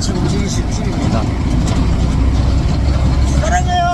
오늘 같이 움직이실 팀입니다. 사랑해요!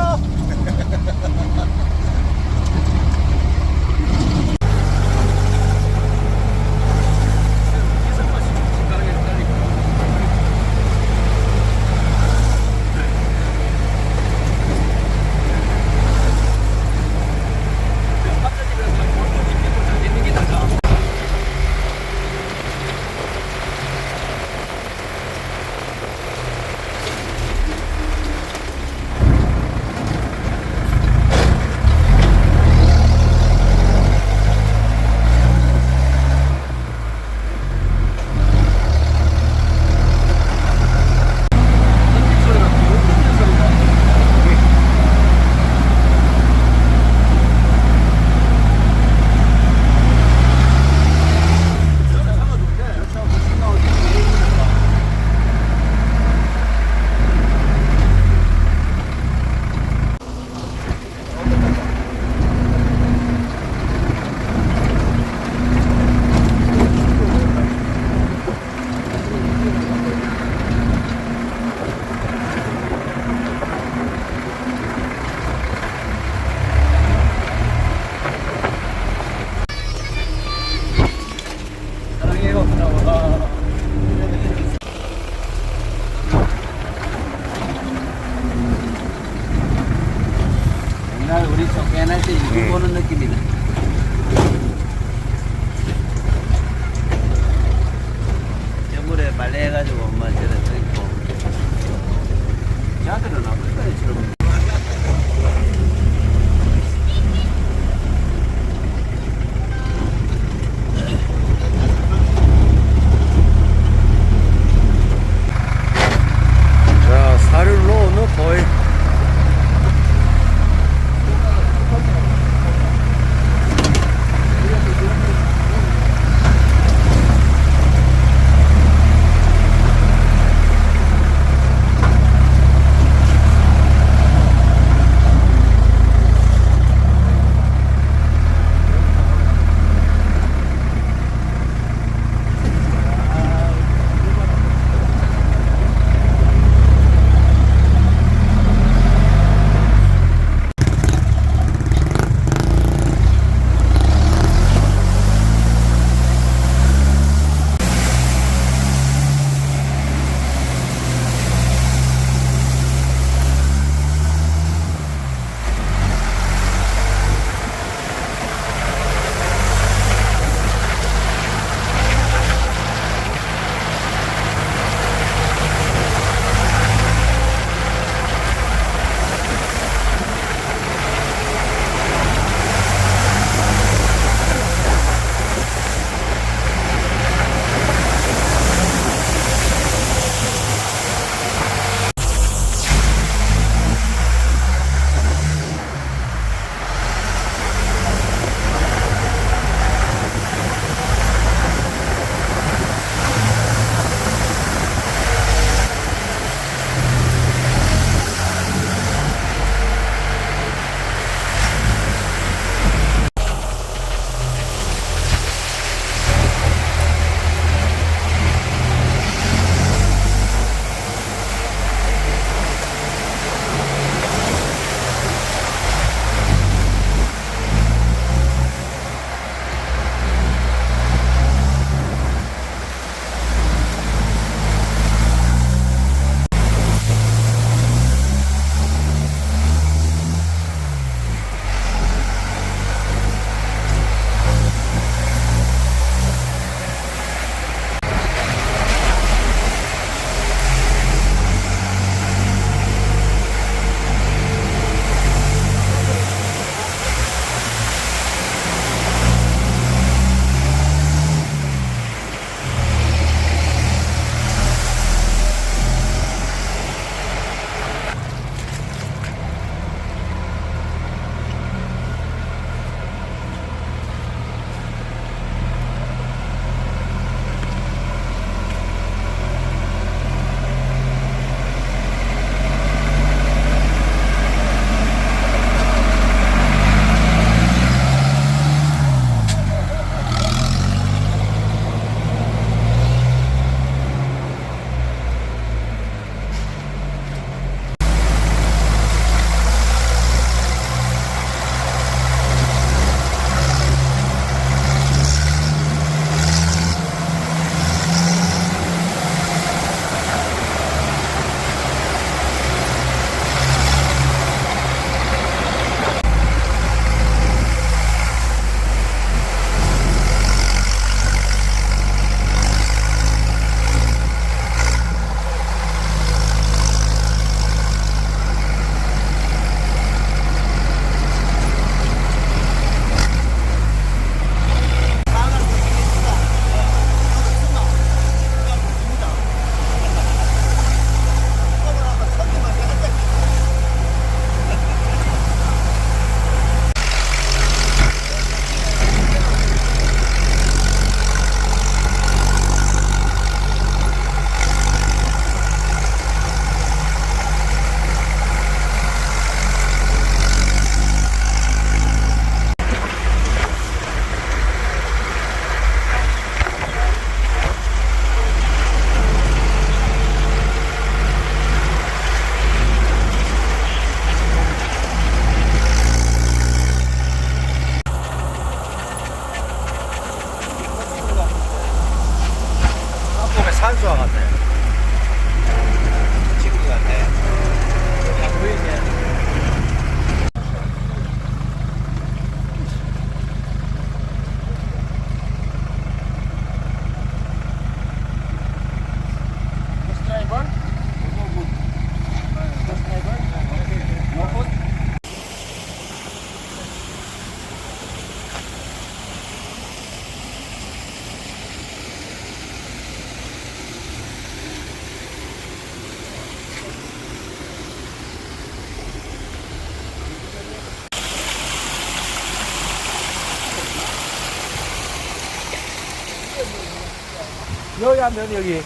옛날 우리 쫓겨날 때이 여기 하면 여기.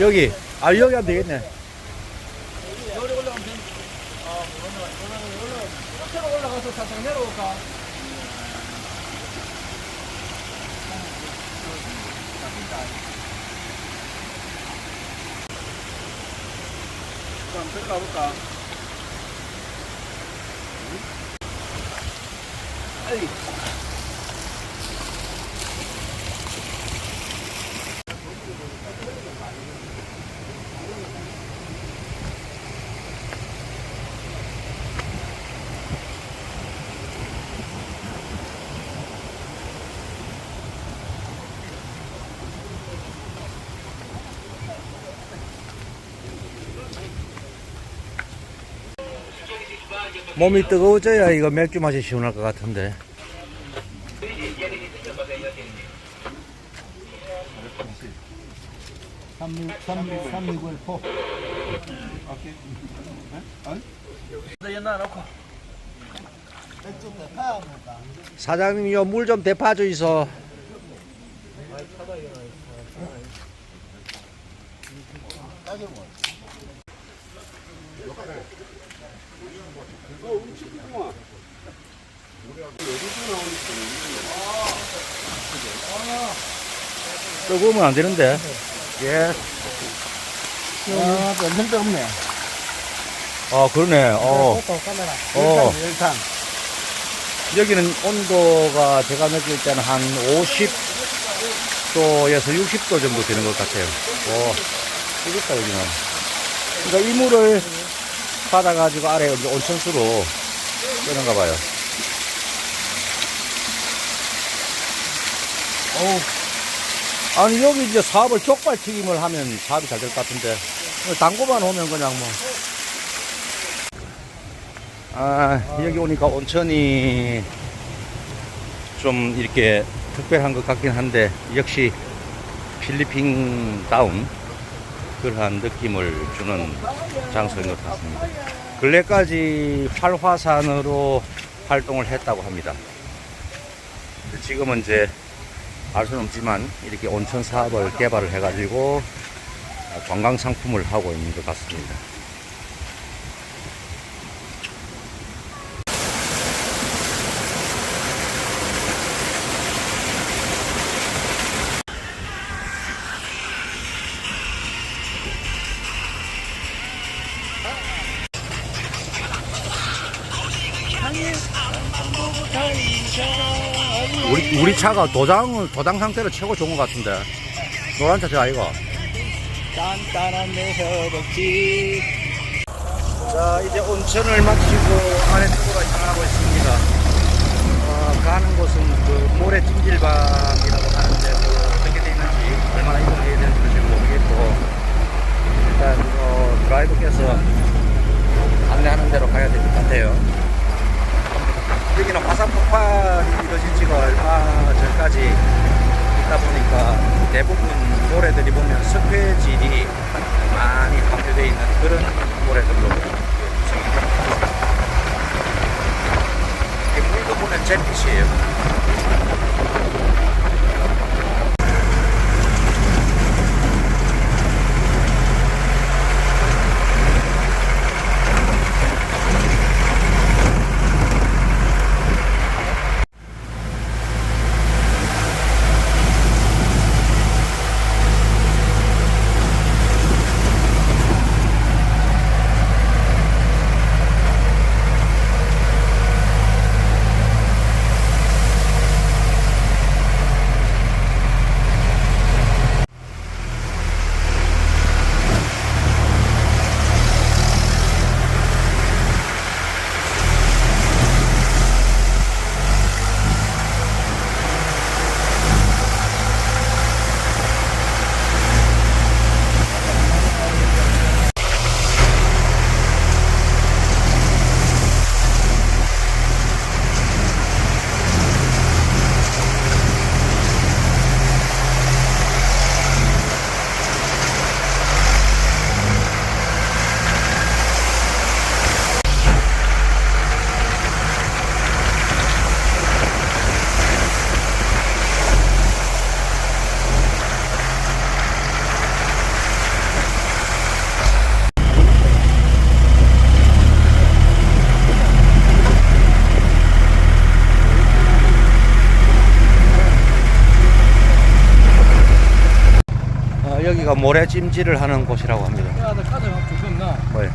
여기. 아, 여기 하면 되겠네. 여기 올라가면 돼. 아, 올라가, 올라가서 살짝 내려올까? 그럼 들어가 볼까? 에이. 몸이 뜨거워져야 이거 맥주 맛이 시원할 것 같은데. 포. 옛날 놓고. 맥주 대파 먹을까? 뭐? 뜨거우면 안 되는데. 예. 아, 완전 뜨겁네. 아, 그러네. 어. 또 카메라. 어. 열탕. 여기는 온도가 제가 느낄 때는 한 50도에서 60도 정도 되는 것 같아요. 오, 뜨겁다, 여기는. 그러니까 이 물을 받아가지고 아래 이제 온천수로 뜨는가 봐요. 어우. 아니, 여기 이제 사업을 족발 튀김을 하면 사업이 잘 될 것 같은데. 당구만 오면 그냥 뭐. 아, 여기 오니까 온천이 좀 이렇게 특별한 것 같긴 한데, 역시 필리핀 다운 그러한 느낌을 주는 장소인 것 같습니다. 근래까지 활화산으로 활동을 했다고 합니다. 지금은 이제 알 수는 없지만 이렇게 온천 사업을 개발을 해가지고 관광 상품을 하고 있는 것 같습니다. 차가 도장 도장 상태로 최고 좋은 것 같은데. 노란 차저 아이가 단단한 내 허벅지. 자 이제 온천을 마치고 아래쪽으로 향하고 있습니다. 어, 가는 곳은 그 모래 찜질방이라고 하는데 뭐 어떻게 돼 있는지 얼마나 이동해야 되는지 지금 모르겠고 일단 어, 드라이버께서 안내하는 대로 가야 될 것 같아요 여기는 화산 폭발이 이루어진 지가 얼마 전까지 있다 보니까 대부분 모래들이 보면 석회질이 많이 함유되어 있는 그런 모래들로 구성이 됩니다. 물도 보면 잿빛이에요. 여기가 모래 찜질을 하는 곳이라고 합니다. 야, 나 카드? 뭐요?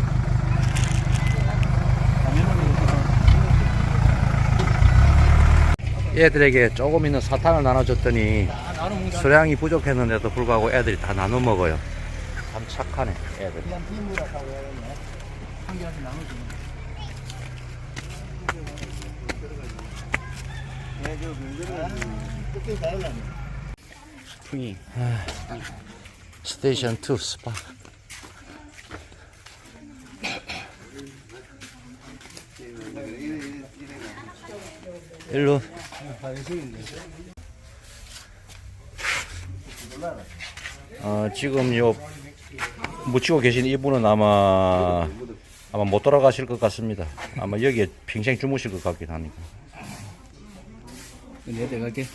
애들에게 조금 있는 사탕을 나눠줬더니 아, 수량이 부족했는데도 불구하고 애들이 다 나눠 먹어요. 참 착하네, 애들. 그냥 빈 스테이션 2 스파. 일로. 어, 지금 요 묻히고 계신 이분은 아마 아마 못 돌아가실 것 같습니다. 아마 여기에 평생 주무실 것 같긴 하니까. 내가 갈게.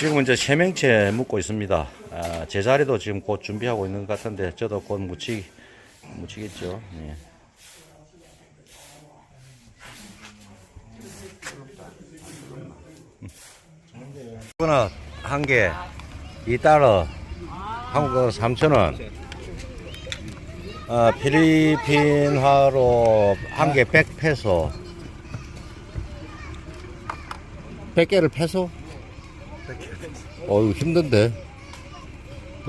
지금 이제 세명째 묻고 있습니다. 아, 제 자리도 지금 곧 준비하고 있는 것 같은데 저도 곧 묻히 묻히겠죠. 예. 이거는 한 개, 2달러, 한국어 3,000원. 어, 필리핀화로 한 개 100페소. 100개를 페소? 어유 힘든데.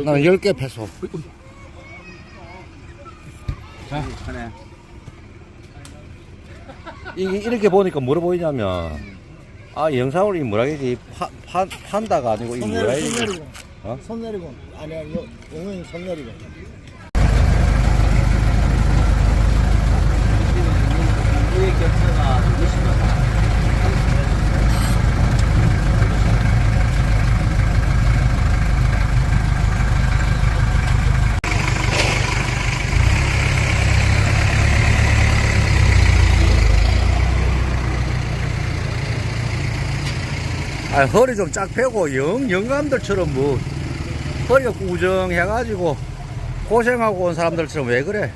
나는 10개 페소. 이게 이렇게 보니까 뭐라 보이냐면 아 영상으로 이 뭐라 해야지 파, 파, 판다가 아니고 이 뭐라 손 해야지 내리고. 어? 손 내리고. 아니, 아니, 요- 용현이 손 내리고. 위에 격차가 너무 아, 허리 좀 쫙 펴고 영, 영감들처럼 뭐 허리가 꾸정해가지고 고생하고 온 사람들처럼 왜 그래?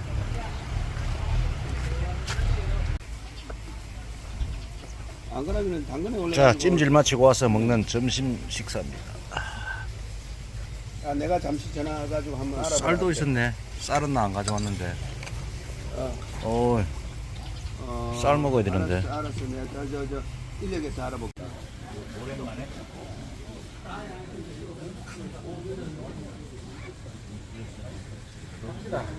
자 찜질 마치고 와서 먹는 점심 식사입니다. 아, 내가 잠시 전화해가지고 한번 알아봐. 쌀도 있었네. 쌀은 나 안 가져왔는데. 어, 어, 쌀 먹어야 되는데. 알았어, 알았어. 내가 저, 저, 저 인력에서 알아볼게. 오랜만에. 갑시다.